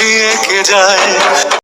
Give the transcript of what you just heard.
ছবি এঁকে যায়?